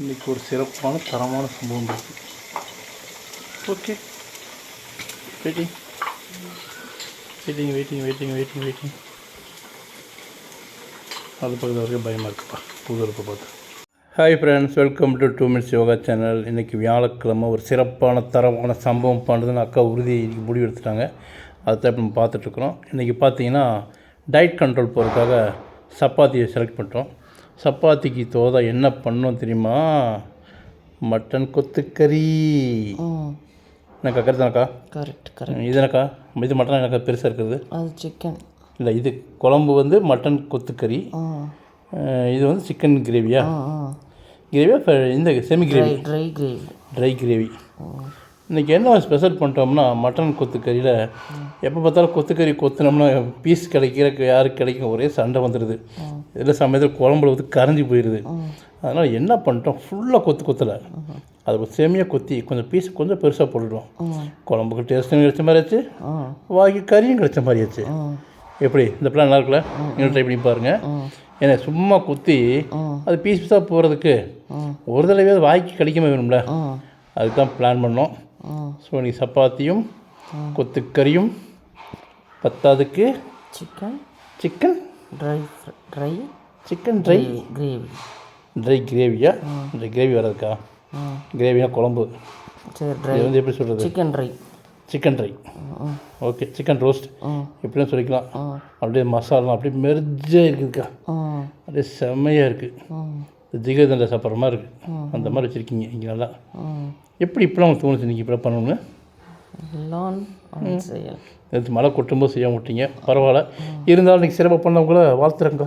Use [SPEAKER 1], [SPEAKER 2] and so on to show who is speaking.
[SPEAKER 1] இன்றைக்கி ஒரு சிறப்பான தரமான சம்பவம் இருக்குது okay waiting waiting waiting waiting waiting waiting அது பக்கத்தில் வரைக்கும் பயமாக இருக்குப்பா. புது இருப்பை பார்த்து. Hi friends welcome to two minutes yoga channel இன்றைக்கி வியாழக்கிழமை ஒரு சிறப்பான தரமான சம்பவம் பண்ணுறதுன்னு அக்கா உறுதி இன்றைக்கி முடிவு எடுத்துட்டாங்க. அதை இப்போ நம்ம பார்த்துட்ருக்குறோம் இன்றைக்கி பார்த்தீங்கன்னா டயட் கண்ட்ரோல் போகிறதுக்காக சப்பாத்தியை செலக்ட் பண்ணுறோம் சப்பாத்திக்கு தோதா என்ன பண்ணோம் தெரியுமா? மட்டன் கொத்துக்கறி. என்னக்கா
[SPEAKER 2] கரெக்ட் கரெக்ட்
[SPEAKER 1] இது என்னக்கா இது மட்டன் எனக்கா பெருசாக இருக்குது?
[SPEAKER 2] அது சிக்கன்
[SPEAKER 1] இல்லை இது குழம்பு வந்து மட்டன் கொத்துக்கறி. இது வந்து சிக்கன் கிரேவியா கிரேவியா இந்த semi gravy
[SPEAKER 2] dry gravy
[SPEAKER 1] dry gravy இன்றைக்கி என்ன ஸ்பெஷல் பண்ணிட்டோம்னா மட்டன் கொத்துக்கறியில் எப்போ பார்த்தாலும் கொத்துக்கறி கொத்துனோம்னா பீஸ் கிடைக்கிற யாருக்கு கிடைக்கும் ஒரே சண்டை வந்துடுது இதில் சமயத்தில் குழம்புல வந்து கரைஞ்சி போயிடுது அதனால் என்ன பண்ணிட்டோம்? ஃபுல்லாக கொத்து கொத்தலை. அது செமியாக கொத்தி கொஞ்சம் பீஸ் கொஞ்சம் பெருசாக போட்டுடுவோம் குழம்புக்கு டேஸ்ட்டும் கிடைச்ச மாதிரி ஆச்சு. வாங்கி கறியும் கிடைச்ச மாதிரி ஆச்சு. எப்படி? இந்த பிளான் நல்லா இருக்குல்ல? நீங்கள் ட்ரை பண்ணி பாருங்கள் ஏன்னா சும்மா குத்தி அது பீஸ் பீஸாக போகிறதுக்கு ஒரு தடவையாவது வாய்க்கு கிடைக்காம வேணும்ல?
[SPEAKER 2] ஆ.
[SPEAKER 1] அதுக்கு தான் பிளான் பண்ணோம் ஸோ இன்னைக்கு சப்பாத்தியும் கொத்துக்கறியும் பத்தாவதுக்கு
[SPEAKER 2] chicken
[SPEAKER 1] chicken
[SPEAKER 2] dry dry
[SPEAKER 1] chicken dry
[SPEAKER 2] gravy
[SPEAKER 1] dry கிரேவியா dry gravy வர்றதுக்கா
[SPEAKER 2] ஆ
[SPEAKER 1] கிரேவினா குழம்பு.
[SPEAKER 2] சரி ட்ரை
[SPEAKER 1] வந்து எப்படி சொல்கிறது
[SPEAKER 2] chicken dry
[SPEAKER 1] chicken dry okay chicken roast எப்படியும் சொல்லிக்கலாம். அப்படியே மசாலா அப்படியே மெர்ஜாக இருக்குதுக்கா. அப்படியே செம்மையாக இருக்குது
[SPEAKER 2] ஆ
[SPEAKER 1] ஜிகர்தண்டை சாப்பிட்ற மாதிரி இருக்குது அந்த மாதிரி வச்சுருக்கீங்க இங்கே நல்லா எப்படி இப்படிலாம் உங்களுக்கு தோணுச்சு நீங்கள் இப்படி பண்ணணும்னு?
[SPEAKER 2] லான் செயல்
[SPEAKER 1] நேற்று மழை கொட்டும்போது செய்ய மாட்டீங்க பரவாயில்ல. இருந்தாலும் நீங்கள் சிறப்பாக பண்ணவங்கள வாழ்த்துறங்க